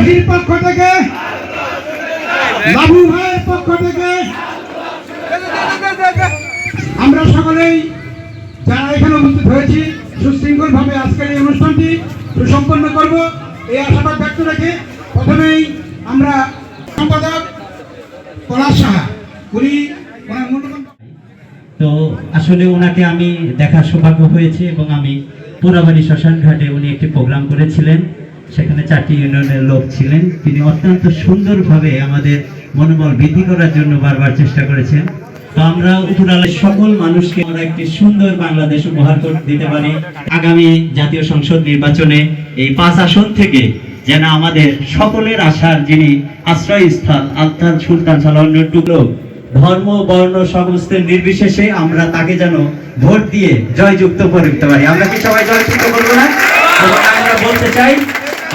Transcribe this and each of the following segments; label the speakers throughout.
Speaker 1: দান্নাবাসীর পক্ষ থেকে লাভু ভাইয়ের পক্ষ থেকে, আমরা সকলেই যারা এখানে উপস্থিত হয়েছি সুশৃঙ্খল ভাবে আজকের এই অনুষ্ঠানটি সুসম্পন্ন করব। এই আশাবাদ ব্যক্ত রেখে প্রথমেই আমরা সম্পাদক পলাশ সাহা, উনি
Speaker 2: তো আসলে ওনাকে আমি দেখার সৌভাগ্য হয়েছে এবং আমি পুরাবাড়ি শ্মশান ঘাটে উনি একটি প্রোগ্রাম করেছিলেন। সেখানে চারটি ইউনিয়নের লোক ছিলেন। তিনি অত্যন্ত সুন্দরভাবে আমাদের মনোবল বৃদ্ধি করার জন্য বারবার চেষ্টা করেছেন। তো আমরা উপরালের সকল মানুষকে আমরা একটি সুন্দর বাংলাদেশ উপহার দিতে পারি। আগামী জাতীয় সংসদ নির্বাচনে এই পাঁচ আসন থেকে যেন আমাদের সকলের আশার যিনি আশ্রয়স্থল আলতার সুলতান সালাউন্নের টুকরো, ধর্ম, বর্ণ, সমস্তের নির্বিশেষে আমরা তাকে যেন ভোট দিয়ে জয়যুক্ত করে দিতে পারি। আমরা কি সবাই জয়যুক্ত করব না? আমরা বলতে চাই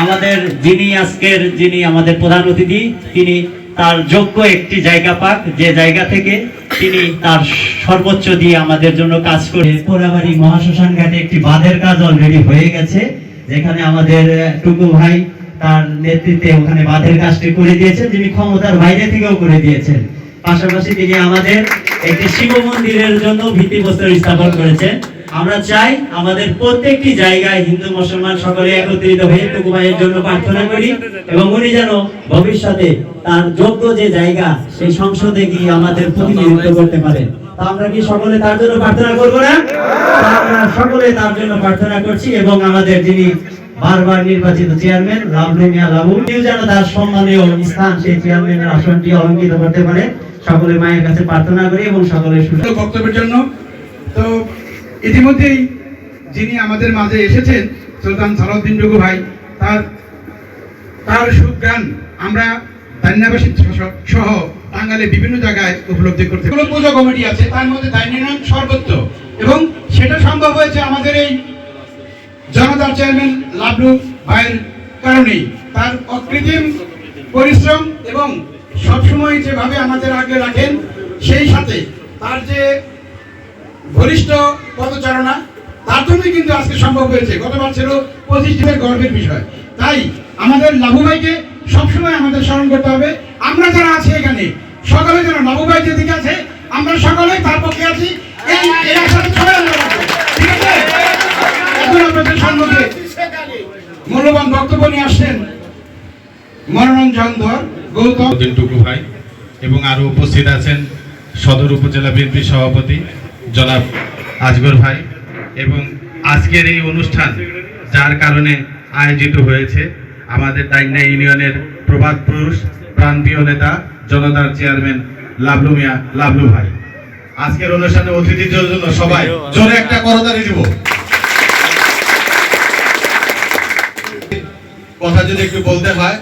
Speaker 2: আমাদের যিনি আজকের যিনি আমাদের প্রধান অতিথি, তিনি তার যোগ্য একটি জায়গা পাক, যে জায়গা থেকে তিনি তার সর্বোচ্চ দিয়ে আমাদের জন্য কাজ করে পোড়াবাড়ি মহাশ্মশান ঘাটে একটি বাঁধের কাজ অলরেডি হয়ে গেছে, যেখানে আমাদের টুকু ভাই তার নেতৃত্বে ওখানে বাঁধের কাজটি করে দিয়েছেন, যিনি ক্ষমতার বাইরে থেকেও করে দিয়েছেন। পাশাপাশি তিনি আমাদের একটি শিব মন্দিরের জন্য ভিত্তিপ্রস্তর স্থাপন করেছেন। আমরা চাই আমাদের প্রত্যেকটি জায়গায় হিন্দু, মুসলমান সকলে একত্রিত হয়ে টুকু ভাইয়ের জন্য প্রার্থনা করি এবং উনি যেন ভবিষ্যতে তার যোগ্য যে জায়গা, সেই সংসদে গিয়ে আমাদের প্রতিনিধিত্ব করতে পারেন আমরা কি সকলে তার জন্য প্রার্থনা করব না? আমরা সকলে তার জন্য প্রার্থনা করছি এবং আমাদের যিনি বারবার নির্বাচিত চেয়ারম্যান লাভলু মিয়া লাভু যেন তার সম্মানীয় স্থান, সেই চেয়ারম্যানের আসনটি অলঙ্কিত করতে পারে। সকলে মায়ের কাছে প্রার্থনা করি এবং সকলের সুস্থ
Speaker 1: বক্তব্যের জন্য ইতিমধ্যেই যিনি আমাদের মাঝে এসেছেন সুলতান সালাউদ্দিন টুকু ভাই তার তার সুজ্ঞান আমরা দান্যাবাসী সহ টাঙ্গালে বিভিন্ন জায়গায় উপলব্ধি করতে কোনো পুজো কমিটি আছে তার মধ্যে দাইনিনাম সর্বোচ্চ এবং সেটা সম্ভব হয়েছে আমাদের এই জনতার চেয়ারম্যান লাভলু ভাইয়ের কারণেই তার অকৃত্রিম পরিশ্রম এবং সবসময় যেভাবে আমাদের আগে রাখেন সেই সাথে তার যে ঘনিষ্ঠ পদচারণা তার জন্যই কিন্তু আজকে সম্ভব হয়েছে। গতবার ছিল পঁচিশ দিনের গর্বের বিষয়। তাই আমাদের লাভু ভাইকে সবসময় আমাদের স্মরণ করতে হবে। আমরা যারা আছি এখানে, সকলে যেন লাভু ভাই যেদিকে আছে, আমরা সকলেই তার পক্ষে আছি। মূল্যবান বক্তব্য নিয়ে আসছেন মনোরঞ্জন ধর, গৌতম।
Speaker 3: টুকু ভাই এবং আরও উপস্থিত আছেন সদর উপজেলা বিএনপি সভাপতি জনাব আজগর ভাই এবং আজকের এই অনুষ্ঠান যার কারণে আয়োজিত হয়েছে আমাদের দাইন্যা ইউনিয়নের প্রভাত পুরুষ প্রান্তীয় নেতা জনতার চেয়ারম্যান লাভলু মিয়া লাভলু ভাই। আজকের অনুষ্ঠানে অতিথিদের জন্য সবাই জোরে একটা করতালি দিব। কথা যদি একটু বলতে হয়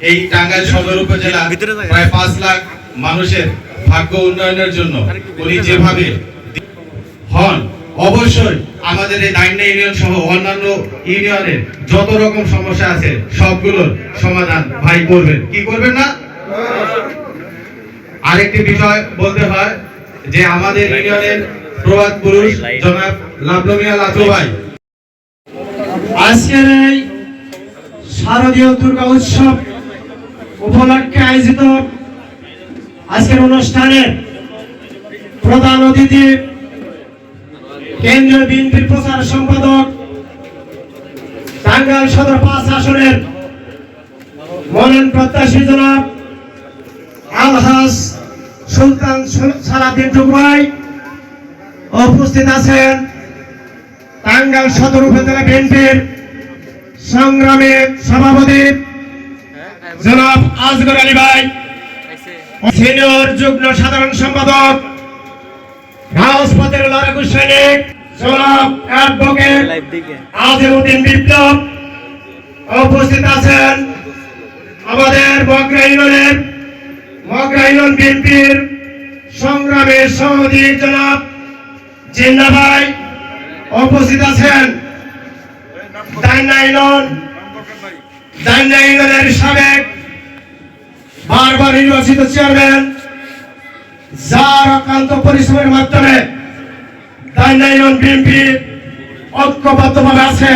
Speaker 3: এই টাঙ্গাইল সদর উপজেলা প্রায় পাঁচ লাখ মানুষের ভাগ্য উন্নয়নের জন্য উনি যেভাবে হন, অবশ্যই আমাদের এই দাইন্যা ইউনিয়ন সহ অন্যান্য ইউনিয়নের যত রকম সমস্যা আছে, সবগুলোর সমাধান ভাই করবেন। কি করবেন না? আরেকটি বিষয় বলতে হয় যে আমাদের ইউনিয়নের প্রবাদ পুরুষ জনাব লাভলমিয়া লাচু ভাই।
Speaker 1: আজকের এই শারদীয় দুর্গা উৎসব উপলক্ষে আয়োজিত আজকের অনুষ্ঠানের প্রধান অতিথি, কেন্দ্রীয় বিএনপির প্রচার সম্পাদক, টাঙ্গাইল সদর পাঁচ আসনের মনোনয়ন প্রত্যাশী জনাব আলহাস সুলতান সালাদিন টুকরাই উপস্থিত আছেন টাঙ্গাইল সদর উপজেলা বিএনপির সংগ্রামী সভাপতি জনাব আজগর আলী ভাই। সিনিয়র যুগ্ম সাধারণ সম্পাদক রাজপথের লড়াকু সৈনিক জনাব অ্যাডভোকেট আজিমউদ্দিন বিপ্লব উপস্থিত আছেন আমাদের মগরা ইউনিয়নের মগরা ইউনিয়ন বিএনপির সংগ্রামী সভাপতি জনাব জিন্না ভাই উপস্থিত আছেন। দাইনা ইউনিয়ন দাইনা ইউনিয়নের সাবেক বারবার নির্বাচিত চেয়ারম্যান, যার অক্লান্ত পরিশ্রমের মাধ্যমে দাইনা ইউনিয়ন বিএনপি ঐক্যবদ্ধভাবে আছে,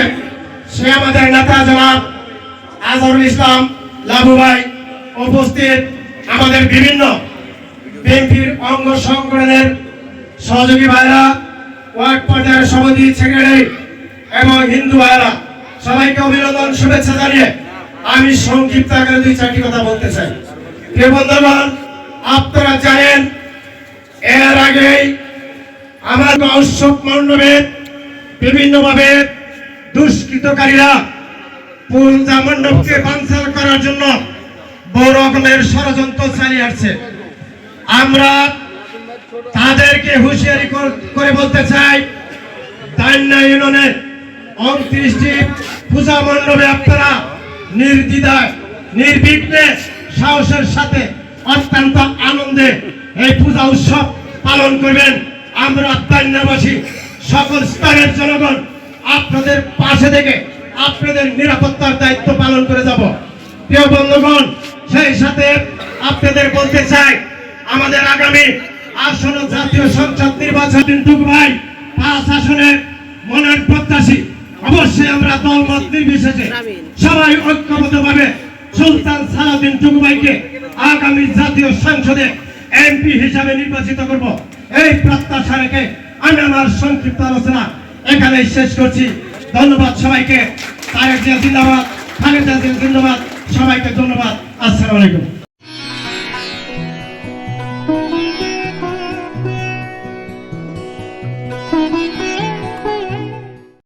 Speaker 1: সে আমাদের নেতা জনাব আজহারুল ইসলাম লাভু ভাই উপস্থিত আমাদের বিভিন্ন বিএনপির অঙ্গ সংগঠনের সহযোগী ভাইরা, ওয়ার্ড পর্যায়ের সভাপতি, সেক্রেটারি এবং হিন্দু ভাইরা, সবাইকে অভিনন্দন, শুভেচ্ছা জানিয়ে আমি সংক্ষিপ্ত আকারে দুই চারটি কথা বলতে চাই। আপনারা জানেন, এর আগেই আমার উৎসব মণ্ডপে বিভিন্নভাবে দুষ্কৃতকারীরা পূজা মণ্ডপকে বানচাল করার জন্য বড় রকমের ষড়যন্ত্র চালিয়ে আসছে। আমরা তাদেরকে হুঁশিয়ারি কর- বলতে চাই ইউনিয়নের উনত্রিশটি পূজা মণ্ডপে আপনারা নির্দ্বিধায়, নির্বিঘ্নে সাহসের সাথে অত্যন্ত আনন্দে এই পূজা উৎসব পালন করবেন। আমরা দান্যাবাসী সকল স্তরের জনগণ আপনাদের পাশে থেকে আপনাদের নিরাপত্তার দায়িত্ব পালন করে যাব। প্রিয় বন্ধুগণ সেই সাথে আপনাদের বলতে চাই আমাদের আগামী আসন্ন জাতীয় সংসদ নির্বাচন ভাই পাঁচ আসনে মনের প্রত্যাশী। অবশ্যই আমরা দলমত নির্বিশেষে সবাই ঐক্যবদ্ধভাবে সুলতান সালাউদ্দিন টুকুবাইকে আগামী জাতীয় সংসদে এমপি হিসাবে নির্বাচিত করব। এই প্রত্যাশা রেখে আমি আমার সংক্ষিপ্ত আলোচনা এখানে শেষ করছি। ধন্যবাদ সবাইকে। তারেক জিয়া জিন্দাবাদ, খালেদা জিয়া জিন্দাবাদ, সবাইকে ধন্যবাদ। আসসালামু আলাইকুম।